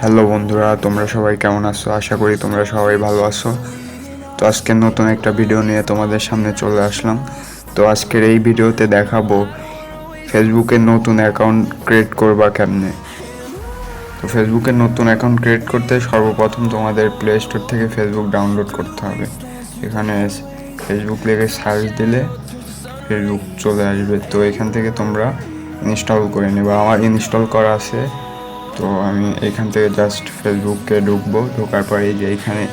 Hello বন্ধুরা, তোমরা সবাই কেমন আছো? আশা করি তোমরা সবাই ভালো আছো। তো আজকে নতুন একটা ভিডিও নিয়ে তোমাদের সামনে চলে আসলাম। তো আজকের এই ভিডিওতে দেখাবো ফেসবুকের নতুন অ্যাকাউন্ট ক্রিয়েট করবা কেমনে। তো ফেসবুকের নতুন অ্যাকাউন্ট ক্রিয়েট করতে সর্বপ্রথম তোমাদের প্লে স্টোর থেকে ফেসবুক ডাউনলোড করতে হবে। এখানে ফেসবুক লেগে সার্চ দিলে ফেসবুক চলে আসবে। তো এখান থেকে তোমরা ইনস্টল করে নেবে। আমার ইনস্টল করা আছে তো আমি এখান থেকে জাস্ট ফেসবুকে ঢুকবো। ঢোকার পরে যে এখানে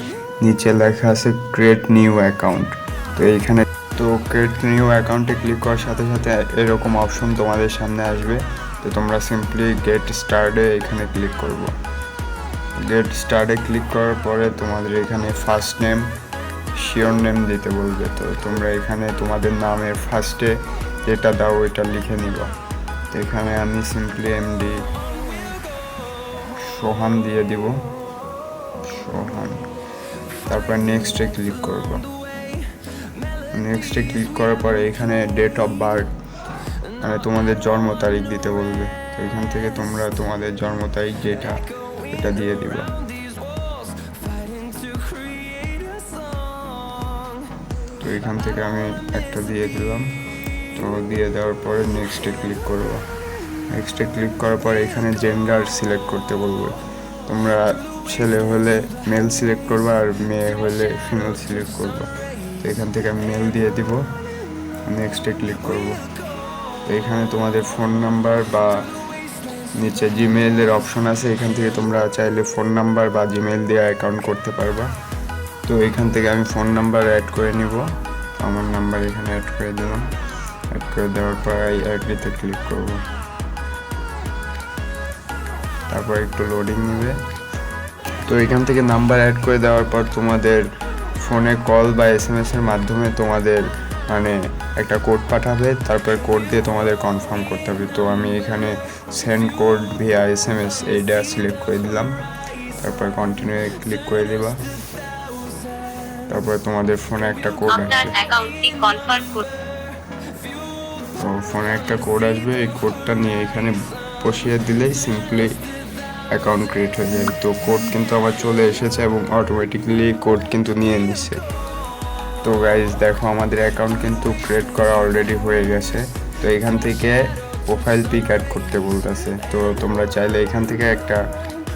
নিচে লেখা আছে ক্রিয়েট নিউ অ্যাকাউন্ট তো এইখানে তো ক্রিয়েট নিউ অ্যাকাউন্টে ক্লিক করার সাথে সাথে এরকম অপশন তোমাদের সামনে আসবে। তো তোমরা সিম্পলি গেট স্টার্টে এখানে ক্লিক করব। গেট স্টার্টে ক্লিক করার পরে তোমাদের এখানে ফার্স্ট নেম শিওর নেম দিতে বলবে। তো তোমরা এখানে তোমাদের নামের ফার্স্টে যেটা দাও ওইটা লিখে নিবা। তো এখানে আমি সিম্পলি এমডি সোহান দিয়ে দিব। সোহান। তারপর নেক্সটে ক্লিক করব। নেক্সটে ক্লিক করার পরে এখানে ডেট অফ বার্থ মানে তোমাদের জন্ম তারিখ দিতে বলবে। তো এখান থেকে তোমরা তোমাদের জন্ম তারিখ যেটা এটা দিয়ে দিবা। তো এখান থেকে আমি একটা দিয়ে দিলাম। তো দিয়ে দেওয়ার পরে নেক্সটে ক্লিক করব। নেক্সটে ক্লিক করার পর এখানে জেন্ডার সিলেক্ট করতে বলবে। তোমরা ছেলে হলে মেল সিলেক্ট করবে আর মেয়ে হলে ফিমেল সিলেক্ট করবে। তো এখান থেকে আমি মেল দিয়ে দিব। নেক্সটে ক্লিক করব। এখানে তোমাদের ফোন নাম্বার বা নিচে জিমেইলের অপশন আছে। এখান থেকে তোমরা চাইলে ফোন নাম্বার বা জিমেইল দিয়ে অ্যাকাউন্ট করতে পারবা। তো এখান থেকে আমি ফোন নাম্বার অ্যাড করে নিব। আমার নাম্বার এখানে অ্যাড করে দিলাম। অ্যাড করে দেওয়ার পর এই অ্যাগ্রিতে ক্লিক করব। তারপর একটু লোডিং নেবে। তো এখান থেকে নাম্বার অ্যাড করে দেওয়ার পর তোমাদের ফোনে কল বা এস এম এসের মাধ্যমে তোমাদের মানে একটা কোড পাঠাবে তারপর কোড দিয়ে তোমাদের কনফার্ম করতে হবে। তো আমি এখানে send code via S M S এইটা সিলেক্ট করে দিলাম। তারপর কন্টিনিউ ক্লিক করে দিবা। তারপর তোমাদের ফোনে একটা কোড আসবে। তো ফোনে একটা কোড আসবে। এই কোডটা নিয়ে এখানে বসিয়ে দিলেই সিম্পলি অ্যাকাউন্ট ক্রিয়েট হয়ে যাবে তো কোড কিন্তু আমার চলে এসেছে এবং অটোমেটিকলি কোড কিন্তু নিয়ে নিচ্ছে তো গাইজ দেখো আমাদের অ্যাকাউন্ট কিন্তু ক্রিয়েট করা অলরেডি হয়ে গেছে। তো এখান থেকে প্রোফাইল পিক অ্যাড করতে বলতেছে। তো তোমরা চাইলে এখান থেকে একটা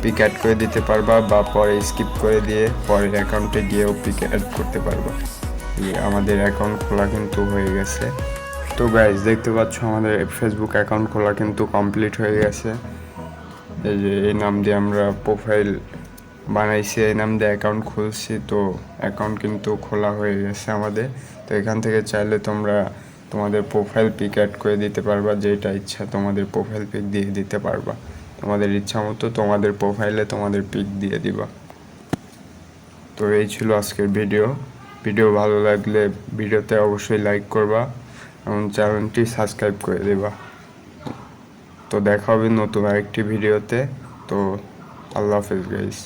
পিক অ্যাড করে দিতে পারবা বা পরে স্কিপ করে দিয়ে পরের অ্যাকাউন্টে গিয়েও পিক অ্যাড করতে পারবা। আমাদের অ্যাকাউন্ট খোলা কিন্তু হয়ে গেছে। তো গাইজ দেখতে পাচ্ছ আমাদের ফেসবুক অ্যাকাউন্ট খোলা কিন্তু কমপ্লিট হয়ে গেছে। এই যে এই নাম দিয়ে আমরা প্রোফাইল বানাইছি, এই নাম দিয়ে অ্যাকাউন্ট খুলছি, তো অ্যাকাউন্ট কিন্তু খোলা হয়ে গেছে আমাদের। তো এখান থেকে চাইলে তোমরা তোমাদের প্রোফাইল পিক অ্যাড করে দিতে পারবা, যেটা ইচ্ছা তোমাদের প্রোফাইল পিক দিয়ে দিতে পারবা। তোমাদের ইচ্ছা মতো তোমাদের প্রোফাইলে তোমাদের পিক দিয়ে দিবা। তো এই ছিল আজকের ভিডিও ভিডিও ভালো লাগলে ভিডিওতে অবশ্যই লাইক করবা এবং চ্যানেলটি সাবস্ক্রাইব করে দেবা। তো দেখা হবে নতুন আরেকটি ভিডিওতে। তো আল্লাহ হাফিজ গাইস